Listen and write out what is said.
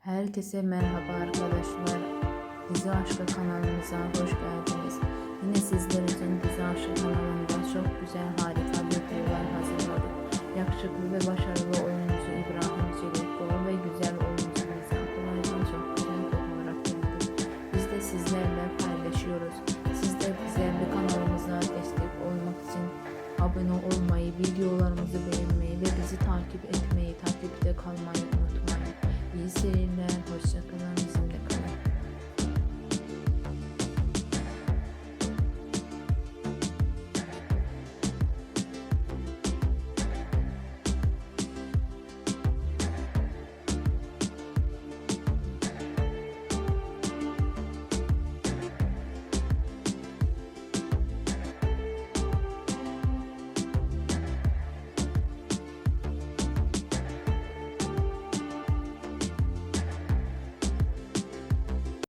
Herkese merhaba arkadaşlar. Dizi Aşkı kanalımıza hoş geldiniz. Yine sizler için Dizi Aşkı kanalında çok güzel harika videolar hazırladık. Yakışıklı ve başarılı oyuncu İbrahim Çelikbol ve güzel oyuncu Nisa Kolay'dan çok güzel fotoğraf geldi. Biz de sizlerle paylaşıyoruz. Siz de bize ve kanalımıza destek olmak için abone olmayı, videolarımızı beğenmeyi ve bizi takip etmeyi, takipte kalmayı in